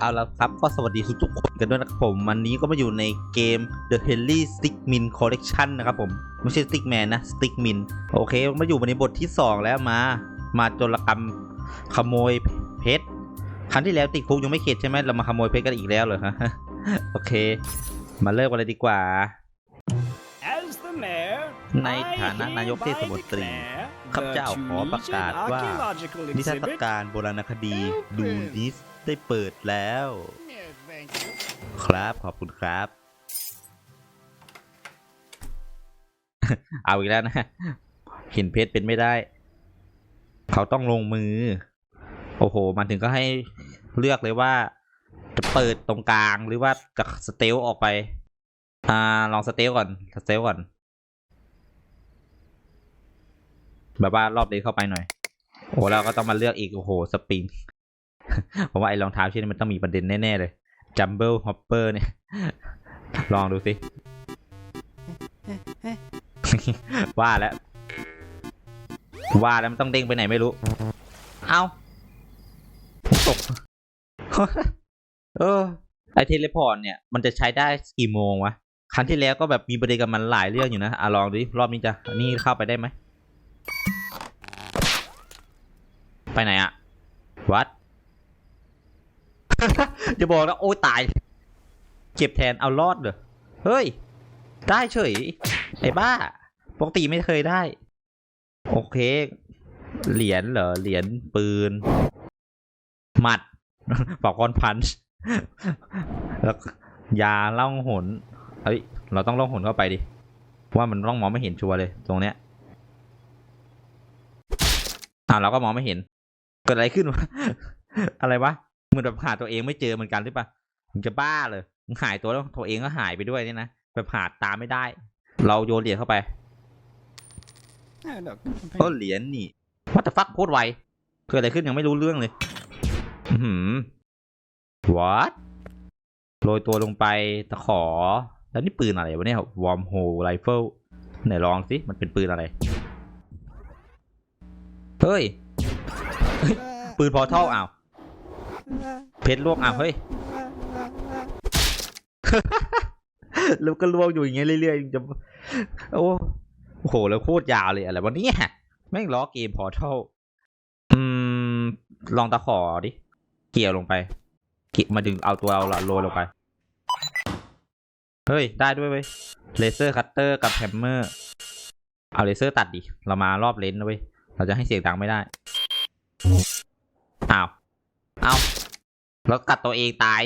เอาละครับก็สวัสดีทุกๆคนกันด้วยนะครับผม วันนี้ก็มาอยู่ในเกม The Henry Stickmin Collection นะครับผม ไม่ใช่ Stickman นะ Stickmin โอเค มาอยู่ในบทที่ 2 แล้วมา มาโจรกรรมขโมยเพชรครั้งที่แล้วติดคุกยังไม่เข็ดใช่ไหมเรามาขโมยเพชรกันอีกแล้วเหรอฮะโอเค มาเริ่มกันเลยดีกว่า ในฐานะนายกเทศมนตรีข้าพเจ้าขอประกาศว่านิทรรศการโบราณคดีดูนิส ได้เปิดแล้ว ครับขอบคุณครับ เอาอีกแล้วนะ เห็นเพชรเป็นไม่ได้ เขาต้องลงมือ โอ้โห มันถึงก็ให้เลือกเลยว่า จะเปิดตรงกลางหรือว่าจะสเตลออกไป อ่า ลองสเตลก่อน สเตลก่อนแบบว่ารอบนี้เข้าไปหน่อย โอ้เราก็ต้องมาเลือกอีก โอ้โห สปริง ผมว่าไอ้รองเท้าชิ้นนี้มันต้องมีประเด็นแน่ ๆ เลยจัมเบิลฮอปเปอร์เนี่ย ลองดูสิ ว่าแล้ว ว่าแล้วมันต้องเด้งไปไหนไม่รู้ เอาตกเออ ไอเทเลพอร์ตเนี่ย มันจะใช้ได้กี่โมงวะ ครั้งที่แล้วก็แบบมีประเด็นกับมันหลายเรื่องอยู่นะ อะลองดูดิรอบนี้จะนี่เข้าไปได้ไหม ไปไหนอะวัด จะบอกนะโอ้ยตายเจ็บแทนเอารอดเหรอเฮ้ย ได้เฉย ไอ้บ้า ปกติไม่เคยได้ โอเค เหรียญเหรอ เหรียญปืน หมัดปอกคอนพันช์แล้วยาล่องหนเฮ้ย เราต้องล่องหนเข้าไปดิ ว่ามันต้องมองไม่เห็นชัวร์เลย ตรงเนี้ยอ่าเราก็มองไม่เห็น เกิดอะไรขึ้นวะ อะไรวะ มือนแบบหาตัวเองไม่เจอเหมือนกันหรือปะมึงจะบ้าเลยมึงหายตัวแล้วตัวเองก็หายไปด้วยเนี่ยนะแบบหาตามไม่ได้ เราโยนเหรียญเข้าไป Oh, look, ก็เหรียญนี่ว่าแต่ฟักโคตรไวเกิดอะไรขึ้นยังไม่รู้เรื่องเลยอือหืม what โรยตัวลงไปตะขอ แล้วนี่ปืนอะไรวะเนี่ยวอร์มโฮไรเฟิลไหนลองสิ มันเป็นปืนอะไร เฮ้ย ปืนพอเท่าอ้าว เพชรลวกอ้าวเฮ้ยแล้วก็ลวกอยู่อย่างเงี้ยเรื่อยๆจะโอ้โหแล้วโคตรยาวเลยอะไรวะเนี่ยแม่งล้อเกมพอเท่า อืม ลองตะขอดิ เกี่ยวลงไปเกี่ยวมาดึงเอาตัวเอาละโรยลงไป เฮ้ย ได้ด้วยเว้ยเลเซอร์คัตเตอร์กับแฮมเมอร์เอาเลเซอร์ตัดดิ เรามารอบเลนส์นะเว้ย เราจะให้เสียงดังไม่ได้ อ้าวเอา แล้วกัดตัวเองตาย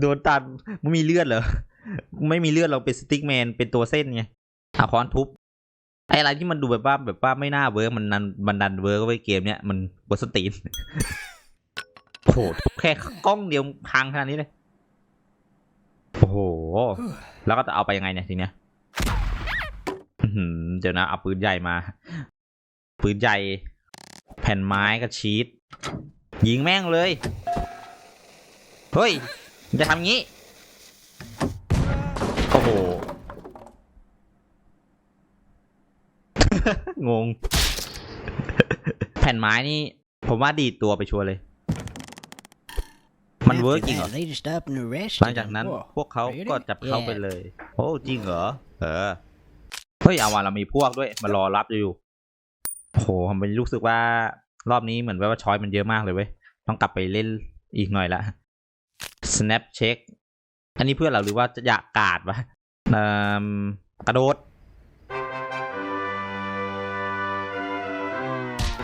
โดนตัดมันมีเลือดเหรอ ไม่มีเลือดเราเป็นสติ๊กแมนเป็นตัวเส้นไงเอาค้อนทุบไออะไรที่มันดูแบบว่าแบบว่าไม่น่าเวิร์กมันนันมันดันเวิร์กไว้เกมเนี้ยมันบนสตีนโอ้โหแค่กล้องเดียวพังขนาดนี้เลย โอ้โห แล้วก็จะเอาไปยังไงเนี่ยทีเนี้ยเดี๋ยวนะเอาปืนใหญ่มา ปืนใหญ่ แผ่นไม้กับชีสยิงแม่งเลย เฮ้ยมึงจะทำงี้ โอ้โห งง แผ่นไม้นี่ ผมว่าดีดตัวไปชัวร์เลย มันเวิร์กจริงเหรอ They just up and arrested หลังจากนั้น him. พวกเขาก็จับเข้าไป Yeah. เลย โอ้จริงเหรอ เออ เฮ้ยเอาว่ะเรามีพวกด้วย มารอรับอยู่ โหผมเป็นรู้สึกว่ารอบนี้เหมือนว่าช้อยมันเยอะมากเลยเว้ย ต้องกลับไปเล่นอีกหน่อยละ snap check อันนี้เพื่อนเราหรือว่าจะอยากกาดวะกระโดด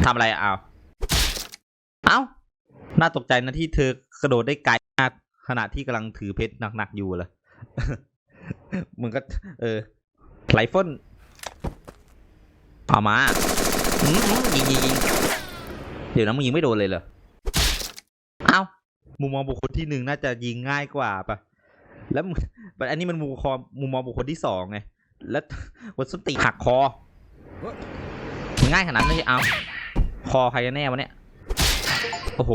ทำอะไรอะเอาเอ้า น่าตกใจนะที่เธอกระโดดได้ไกลมากขณะที่กำลังถือเพชรหนักๆอยู่เลยมึงก็ เออไรเฟิลเอามา อืมอืมยิงยิงยิงเดี๋ยวนะมึงยิงไม่โดนเลยเหรอ เอ้า มุมมองบุคคลที่หนึ่งน่าจะยิงง่ายกว่าปะแล้วมึงอันนี้มันมุมคอมุมมองบุคคลที่สองไง แล้ววันสนติหักคอง่ายขนาดนั้นเลยเอาคอใครกันแน่วะเนี่ย โอ้โห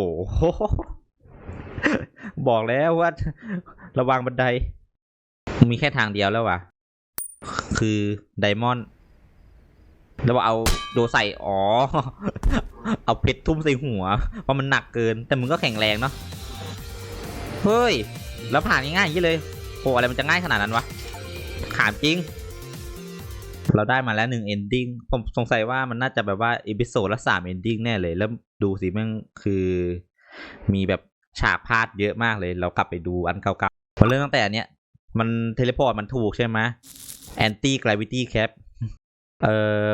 บอกแล้วว่าระวังบันได มีแค่ทางเดียวแล้ววะ คือไดมอนด์ แล้วเอาโดใส่อ๋อ เอาเพชรทุ่มใส่หัว เพราะมันหนักเกิน แต่มึงก็แข็งแรงเนาะ เฮ้ย แล้วผ่านง่ายๆอย่างนี้เลยโหอะไรมันจะง่ายขนาดนั้นวะขามจริง เราได้มาแล้วหนึ่ง ending ผมสงสัยว่ามันน่าจะแบบว่าอีพิโซดละสาม ending แน่เลย แล้วดูสิม่งคือมีแบบฉากพลาดเยอะมากเลย เรากลับไปดูอันเก่าๆพอเริ่มตั้งแต่อันเนี้ย มันเทเลพอร์ตมันถูกใช่ไหม anti gravity cap เอ่อ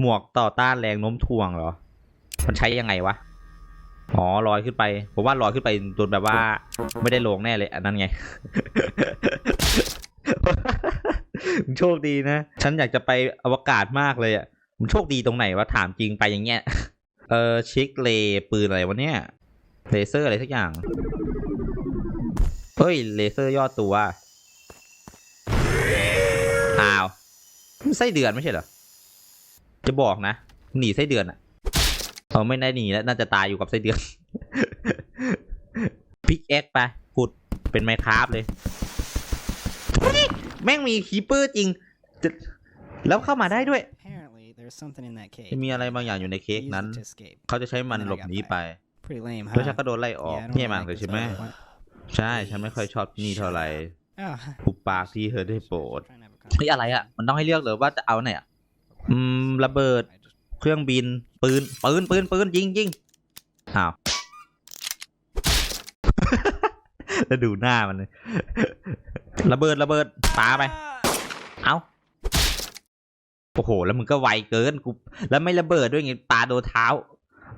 หมวกต่อต้านแรงโน้มถ่วงเหรอ มันใช้ยังไงวะ อ๋อลอยขึ้นไป ผมว่าลอยขึ้นไปจนแบบว่า ไม่ได้ลงแน่เลย อันนั้นไง โชคดีนะ ฉันอยากจะไปอวกาศมากเลยอะมึงโชคดีตรงไหนวะถามจริงไปอย่างเงี้ย เออเช็คเลปืนอะไรวะเนี่ย เลเซอร์อะไรสักอย่าง เฮ้ย เลเซอร์ย่อตัว อ้าว ไส้เดือนไม่ใช่เหรอ จะบอกนะ หนีไส้เดือนอะเออไม่ได้หนีแล้วน่าจะตายอยู่กับไส้เดือน พิกเอ็กไปขุดเป็นไมคราฟเลยเฮ้ยแม่งมีคีเปอร์จริงจะแล้วเข้ามาได้ด้วย Apparently, there's something in that cake. จะมีอะไรบางอย่างอยู่ในเค้ก Used นั้น it to escape. เขาจะใช้มันหลบหนีไป Pretty lame, แล้ว huh? ฉันก็โดนไล่ออก Yeah, I don't พี่ really มาก like เลย this ใช่ไหม other one. ใช่ ฉันไม่ค่อยชอบที่นี่เท่าไหร่ Oh, หุบปากที่เธอได้โปรด trying to have a เฮ้ยอะไรอะ มันต้องให้เลือกเลยว่าจะเอาไหนอะอืมระเบิดเครื่องบินปืนปืนปืนปืนยิงยิงอ้าวแล้วดูหน้ามันระเบิดระเบิดปาไป เอาโอ้โห แล้วมึงก็ไวเกินกูแล้วไม่ระเบิดด้วยไงปาโดนเท้า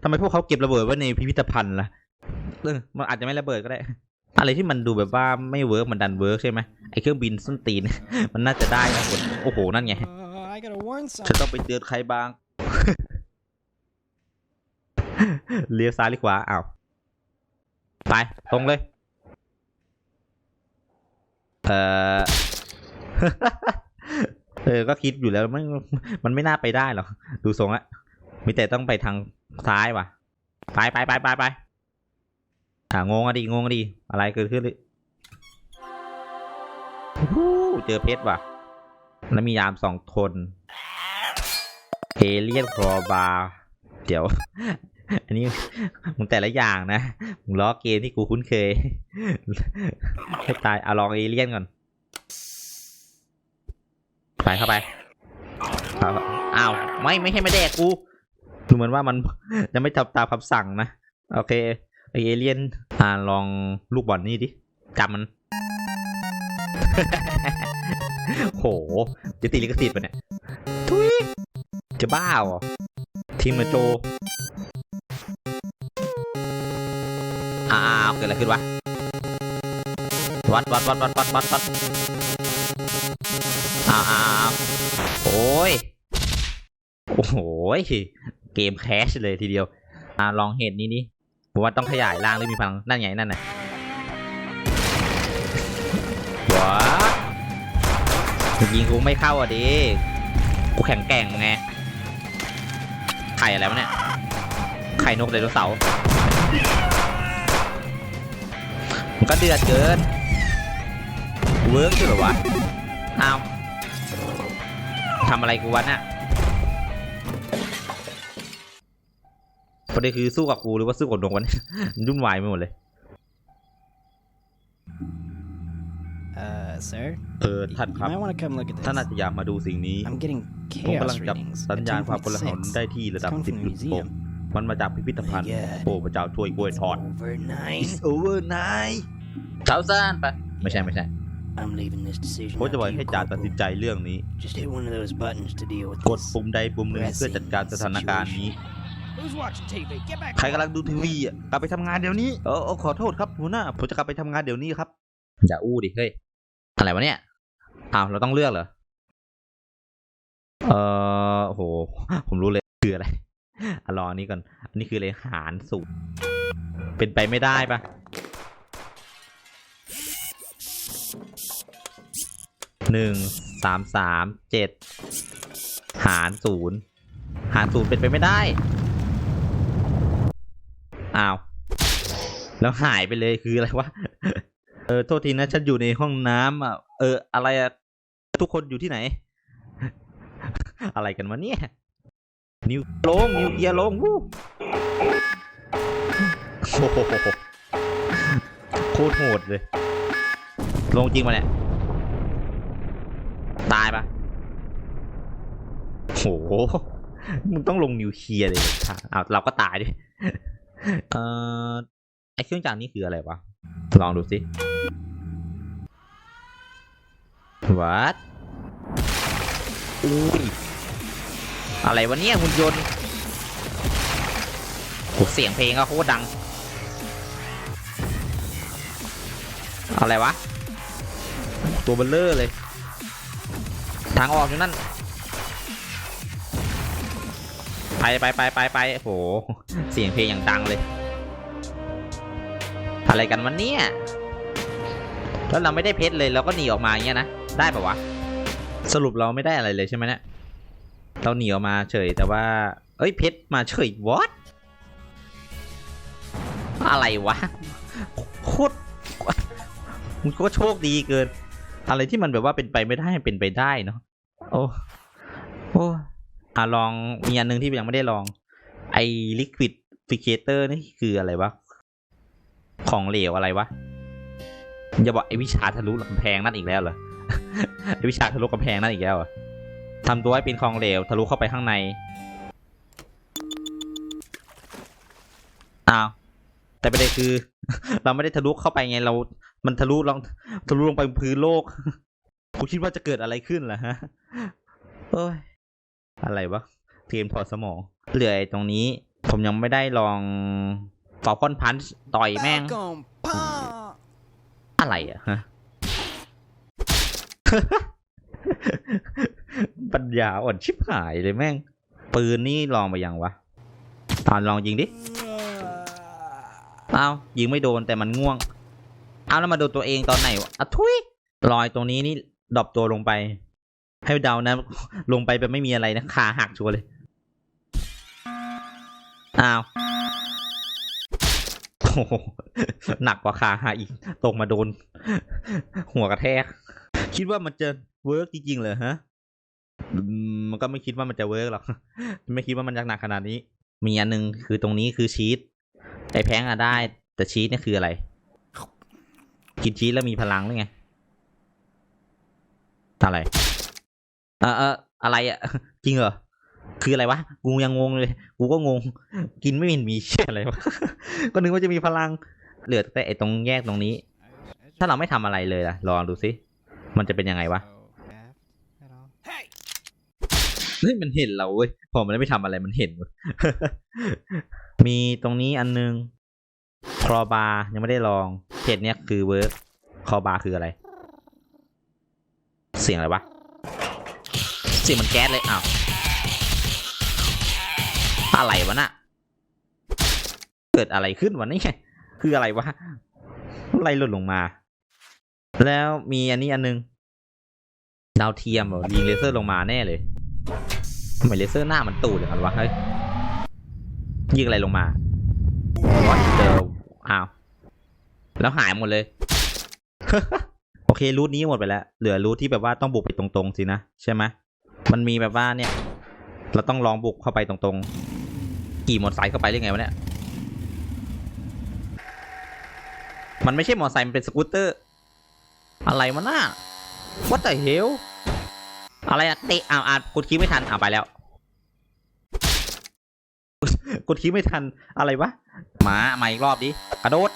ทำไมพวกเขาเก็บระเบิดไว้ในพิพิธภัณฑ์ล่ะมันอาจจะไม่ระเบิดก็ได้ อะไรที่มันดูแบบว่าไม่เวิร์กมันดันเวิร์กใช่ไหมไอเครื่องบินส้นตีน มันน่าจะได้นะคนโอ้โห นั่นไง Uh, I gotta warn ฉัน some. ต้องไปเตือนใครบ้าง เลี้ยวซ้ายหรือขวาอ้าวไปตรงเลย เออเออ ก็คิดอยู่แล้วมันมันไม่น่าไปได้หรอก ดูทรงละมีแต่ต้องไปทางซ้ายว่ะ ไปไปไปไปไป อ่างงอะดิงงอะดิอะไรเกิดขึ้นเลยเจอเพชรว่ะ แล้วมียามสองคนเอเลียนครอบาเดี๋ยว อันนี้มึงแต่ละอย่างนะมึงล้อเกมที่กูคุ้นเคย ให้ตายเอาลองเอเลียนก่อน ไปเข้าไปอ้าวไม่ไม่ให้ไม่แดกกูดูเหมือนว่ามันจะไม่จับตามคำสั่งนะ โอเค ไอเอเลียนอ่าลองลูกบอลนี่ดิจับมัน โห จะตีลิขสิทธิ์ปะเนี่ย ทุย จะบ้าเหรอ ทีมมือนโจ อ้าวเกิดอะไรขึ้นวะ วัดวัดวัดวัดวัดวัดวัดอ้าวโอ้ย โอ้โหยเกมแคชเลยทีเดียว อ่าลองเห็นนี้นี่ ผมว่าต้องขยายร่างหรือมีพลังนั่นไงนั่นน่ะว้ายิงกูไม่เข้าอะดิกูแข็งแกร่งไงไข่อะไรวะเนี่ยไข่นกไดโนเสาร์มันก็เดือดเกินเวิร์กอยู่หรอวะอ้าทำอะไรกูวะเนี่ย ประเด็นคือสู้กับกูหรือว่าสู้กับนกวะเนี่ยยุ่นวายไปหมดเลย Uh, sir? เออท่าน You ครับ might want to come look at ท่านอาจ this. จะอยากมาดูสิ่งนี้ I'm getting ผมกำลั chaos งจับ readings. สัญญาณความกลาหล 10.6. ได้ที่ระดับ It's coming from the 10.6 museum. มันมาจากพิพิธภัณฑ์ My God. โอ้พระเจ้าช่วยกล้วยทอด Over nine. over nine เช้าซ่านไปไม่ใช่ไม่ใช่ I'm leaving this decision ผมจะ up บอก to you, ให้จานตัดสิน Corporal. ใจเรื่องนี้ Just hit one of those buttons to deal with กด this. ปุ่มใดปุ่มหนึ่งเพื่อจัดการสถานการณ์นี้ ใครกำลังดูทีวีอะกลับไปทำงานเดี๋ยวนี้เออขอโทษครับหัวหน้าผมจะกลับไปทำงานเดี๋ยวนี้ครับอย่าอู้ดิเฮ้ยอะไรวะเนี่ยอ้าวเราต้องเลือกเหรอเออโหผมรู้เลยคืออะไรอรออันนี้ก่อนอันนี้คืออะไรหารสูตรเป็นไปไม่ได้ปะหนึ่งสามสามเจ็ดหารศูนย์หารศูนย์เป็นไปไม่ได้ อ้าว แล้วหายไปเลยคืออะไรวะ เออ โทษทีนะ ฉันอยู่ในห้องน้ำอะ เออ อะไรอะ ทุกคนอยู่ที่ไหน อะไรกันวะเนี่ย นิวลง นิวเคลียร์ลงวู้โอ้โหโคตรโหดเลย ลงจริงมาเนี่ย ตายปะโห มึงต้องลงนิวเคลียร์เลย อ้าว เราก็ตายด้วย เอ่อไอเครื่องจักรนี่คืออะไรวะ ลองดูสิวัดอุ้ย อะไรวะเนี่ยหุ่นยนต์โหเสียงเพลงก็โคตรดัง อะไรวะ ตัวเบลเลอร์เลย ทางออกอยู่นั่น ไปไปไปไปไปโอ้โห เสียงเพลงอย่างดังเลย อะไรกันวันนี้แล้วเราไม่ได้เพชรเลยเราก็หนีออกมาอย่างเงี้ยนะ ได้ปะวะ สรุปเราไม่ได้อะไรเลยใช่ไหมเนี่ย เราหนีออกมาเฉยแต่ว่า เอ้ยเพชรมาเฉยวอตอะไรวะ โคตรมันก็โชคดีเกิน อะไรที่มันแบบว่าเป็นไปไม่ได้เป็นไปได้เนาะ โอ้ โอ้ อะลองมีอันหนึงที่ยังไม่ได้ลอง ไอ้ liquid ficator นี่คืออะไรวะ ของเหลวอะไรวะ อย่าบอกไอ้วิชาทะลุกำแพงนั่นอีกแล้วเหรอ ไอ้วิชาทะลุกำแพงนั่นอีกแล้วอทำตัวให้เป็นของเหลวทะลุเข้าไปข้างใน อ้าว แต่ประเด็นคือ เราไม่ได้ทะลุเข้าไปไงเรา มันทะลุลองทะลุลงไปพื้นโลกคุณคิดว่าจะเกิดอะไรขึ้นล่ะฮะ เอ้ย อะไรวะเกมถอดสมอง เหลือไอ้ตรงนี้ ผมยังไม่ได้ลองฟอลคอนพันต่อยแม่ง Falcon punch. อะไรอะฮะปัญญาอ่อนชิบหายเลยแม่ง ปืนนี่ลองไปยังวะอ่าลองยิงดิเอายิงไม่โดนแต่มันง่วง เอาแล้วมาโดนตัวเองตอนไหนวะอะทุยรอยตรงนี้นี่ดรอปตัวลงไป ให้เดานะ ลงไปแบบไม่มีอะไรนะขาหักชัวร์เลย อ้าวโอ้โหหนักกว่าขาหักอีก ตกมาโดน หัวกระแทก คิดว่ามันจะเวิร์กจริงๆเลยฮะมมันก็ไม่คิดว่ามันจะเวิร์กหรอก ไม่คิดว่ามันจะหนักขนาดนี้ มีอันหนึ่งคือตรงนี้คือชีสไอแพงอะได้ แต่ชีสเนี่ยคืออะไร กินชีสแล้วมีพลังหรือไง อะไร เออเอออะไรอะจริงเหรอ คืออะไรวะ กูยังงงเลย กูก็งง กินไม่เห็นมีเชี่ยอะไรวะ ก็นึกว่าจะมีพลัง เหลือแต่ไอตรงแยกตรงนี้ ถ้าเราไม่ทำอะไรเลยล่ะ ลองดูสิมันจะเป็นยังไงวะ Hey, เฮ้ย มันเห็นเราเว้ย พอมันไม่ทำอะไรมันเห็น มีตรงนี้อันนึงครอบายังไม่ได้ลองเพจเนี้ยคือเวิร์กคอบาคืออะไร เสียงอะไรวะ สียงมันแก๊สเลยอ้าวอะไรวะน่ะเกิดอะไรขึ้นวะนี่คืออะไรวะอะไรหล่นลงมา แล้วมีอันนี้อันนึงดาวเทียมเหรอยิงเลเซอร์ลงมาแน่เลยทำไมเลเซอร์หน้ามันตูดอย่างนั้นวะเฮ้ยยิงอะไรลงมาวัดเจออ้าวแล้วหายหมดเลยโอเครูทนี้หมดไปแล้ว เหลือรูทที่แบบว่าต้องบุกไปตรงๆสินะ ใช่ไหม มันมีแบบว่าเนี่ย เราต้องลองบุกเข้าไปตรงๆขี่มอไซค์เข้าไปได้ไงวะเนี่ย มันไม่ใช่มอไซค์มันเป็นสกูตเตอร์ อะไรมันน่ะ What the hell อะไรอะเตะอ้าวอ่านกดคิดไม่ทันอ้าวไปแล้ว กดคิดไม่ทันอะไรวะมามาอีกรอบดิกระโดด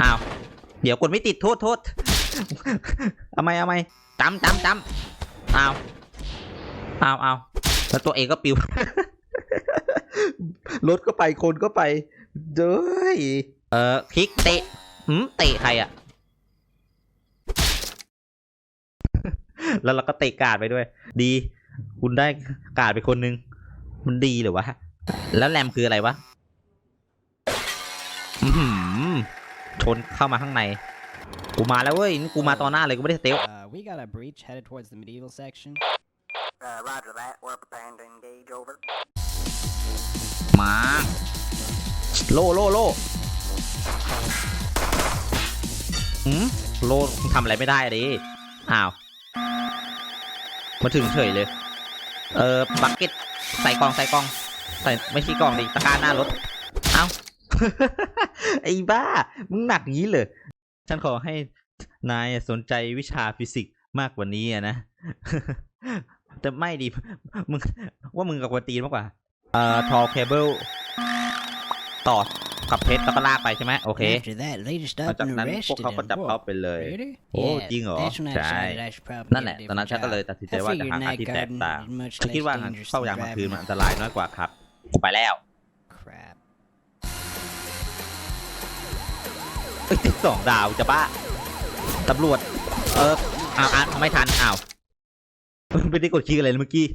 อ้าวเดี๋ยวกดไม่ติดโทษโทษเอาไมเอาไมจำจำจำ อ้าวอ้าวอ้าวแล้วตัวเองก็ปิว รถก็ไปคนก็ไปเด้ยเออคลิกเตะหืมเตะใครอะแล้วเราก็เตะการ์ดไปด้วย ดี คุณได้การ์ดไปคนนึง มันดีเหรือวะ แล้วแรมคืออะไรวะอือหือชนเข้ามาข้างใน กูมาแล้วเว้ยนี่กูมาตอนหน้าเลยกูไม่ได้สเตล uh, we got a breach headed towards the medieval section. Uh, roger that. We're preparing to engage. Over. มาโลโลโลอืมโลทำอะไรไม่ได้อะดิอ้าว มาถึงเฉยเลย เออบักเก็ตใส่กล่องใส่กล่อง ใส่ไม่ใช่กล่องดิตะกร้าหน้ารถ เอ้า ไอ้บ้า มึงหนักงี้เลย ฉันขอให้นายสนใจวิชาฟิสิกส์มากกว่านี้อะนะ แต่ไม่ดิมึงว่ามึงกับกวนตีนมากกว่า เอ่อทอเคเบิลต่อกับเพชรแล้วก็ลากไปใช่ไหมโอเค After that, they just หลัง up จาก and นั้นพวก arrested เขาก็ him. จับเขา Whoa, ไปเลย really? โอ้ Yeah, จริงเหรอ that's when I ใช่ decided I should probably นั่นแหละ get a ตอนนั้นฉัน different ก็เลย job. ตัดสินใจ I ว่าจะ figured หางาน night ที่แตก garden ต่าง is much ฉันคิด less ว่างาน dangerous เฝ้า than ยามกลางคืน driving มัน a อันตรายน้อยกว่าครับ ไปแล้ว อ้ยติดสองดาวจะบ้าตำรวจ เอออ้าวอ่านไม่ทันอ้าวไม่ได้กดคลิกอะไรเลยเมื่อกี้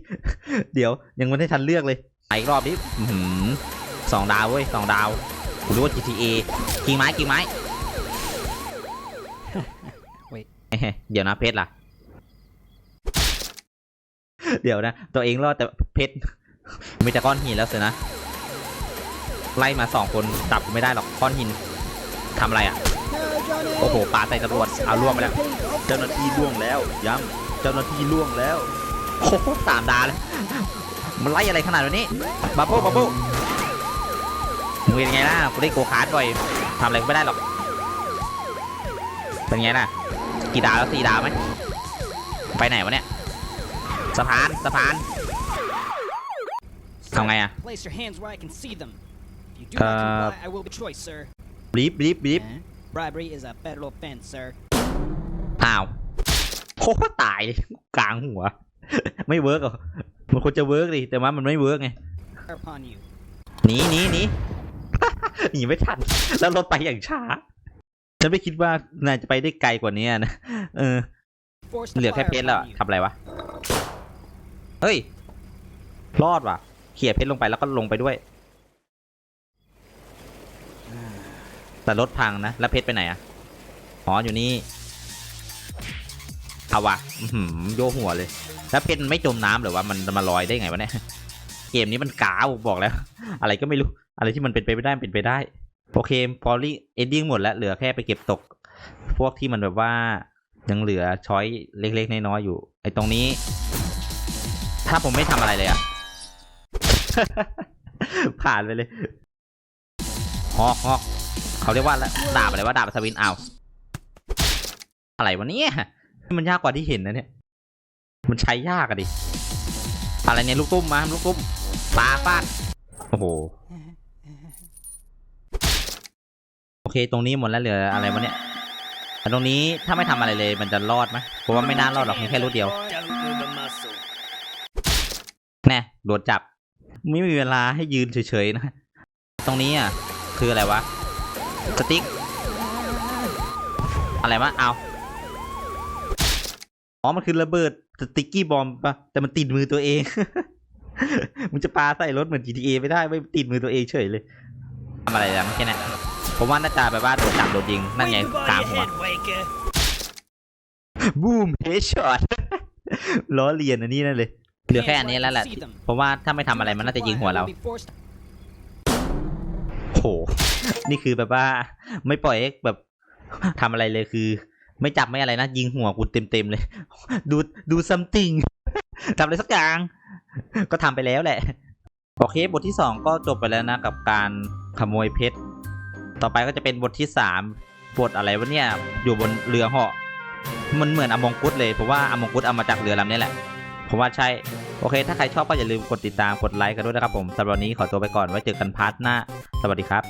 เดี๋ยวยังไม่ได้ทันเลือกเลยไปอีกรอบนี้อื้อหือสองดาวเว้ยสองดาวกูรู้ว่า GTA กิ่งไม้กิ่งไม้ Wait. เดี๋ยวนะเพชรล่ะ เดี๋ยวนะ ตัวเองรอดแต่เพชรมีแต่ก้อนหินแล้วสินะ ไล่มาสองคนจับกูไม่ได้หรอกก้อนหิน ทำอะไรอะ โอ้โหปาใส่ตำรวจเอาล่วงไปแล้ว เจ้าหน้าที่ล่วงแล้วย้ำเจ้าหน้าที่ล่วงแล้วโอ้โหสามดาเลยมันไล่อะไรขนาดนี้บับเบิ้ลบับเบิ้ลมึงเป็นไงล่ะกูได้โกคาร์ดบ่อยทำอะไรกูไม่ได้หรอกเป็นไงล่ะกี่ดาวแล้วสี่ดาวไหมไปไหนวะเนี่ยสะพานสะพานทำไงอะ Place your hands where I can see them. If you do Uh, not comply, I will be choice, sir. บีบบีบบีบ Eh? Bribery is a federal offense, sir. อ้าวโคตรตายเลยกลางหัว ไม่เวิร์กเหรอมันควรจะเวิร์กดิแต่ว่ามันไม่เวิร์กไง Upon you. หนีหนีหนี หนีไม่ทัน แล้วรถไปอย่างช้า ฉันไม่คิดว่านายจะไปได้ไกลกว่านี้นะ เออ Force เหลือ the แค่ fire เพชรแล้ว upon you. ทำอะไรวะ เฮ้ย รอดว่ะ เขี่ยเพชรลงไปแล้วก็ลงไปด้วย แต่รถพังนะ แล้วเพชรไปไหนอะอ๋ออยู่นี่เอาวะโยหัวเลย แล้วเพชรมันไม่จมน้ำหรือว่ามันมาลอยได้ไงวะเนี่ย เกมนี้มันกาวบอกแล้ว อะไรก็ไม่รู้ อะไรที่มันเป็นไปไม่ได้เป็นไปได้ โอเคพอลี่เอนดิ้งหมดแล้วเหลือแค่ไปเก็บตก พวกที่มันแบบว่ายังเหลือช้อยเล็ก ๆ น้อยๆอยู่ ไอ้ตรงนี้ ถ้าผมไม่ทำอะไรเลยอะผ่านไปเลย ฮอกฮอก เขาเรียกว่าดาบอะไรว่าดาบสวินเอาอะไรวะเนี่ยมันยากกว่าที่เห็นนะเนี่ย มันใช้ยากอะดิ อะไรเนี่ยลูกตุ้มมาลูกตุ้มปาฟาดโอ้โหโอเค ตรงนี้หมดแล้วเหลืออะไรวะเนี่ยแต่ตรงนี้ถ้าไม่ทำอะไรเลยมันจะรอดไหมผมว่าไม่น่ารอดหรอกมีแค่รถเดียวแน่โดนจับ ไม่มีเวลาให้ยืนเฉยๆนะ ตรงนี้อะคืออะไรวะ สติ๊ก อะไรวะเอาอ๋อ มันคือระเบิดสติ๊กกี้บอมปะแต่มันติดมือตัวเองมันจะปาใส่รถเหมือน GTA ไม่ได้ไม่ติดมือตัวเองเฉยเลยทำอะไรแล้วเมื่อกี้เนี่ยผมว่าน่าจะแบบว่าโดนจับโดนยิง นั่นไงกลางหัว Waker. บูมเฮดช็อตล้อเลียนอันนี้นั่นเลย เหลือแค่อันนี้แล้วแหละ See them. เพราะว่าถ้าไม่ทำอะไรมันน่าจะยิงหัวเรา I will be forced โห นี่คือแบบว่าไม่ปล่อยแบบทำอะไรเลยคือ ไม่จับไม่อะไรนะ ยิงหัวกูเต็มๆเลย ดูดูซัมติงทำอะไรสักอย่าง ก็ทำไปแล้วแหละ โอเค บทที่สองก็จบไปแล้วนะ กับการขโมยเพชร ต่อไปก็จะเป็นบทที่สามบทอะไรวะเนี่ย อยู่บนเรือเหาะมันเหมือนอมงกุฎเลยเพราะว่าอมงกุฎเอามาจากเรือลำนี้แหละผมว่าใช่ โอเค ถ้าใครชอบก็อย่าลืมกดติดตามกดไลค์กันด้วยนะครับผมสำหรับวันนี้ขอตัวไปก่อนไว้เจอกันพาร์ทหน้า สวัสดีครับ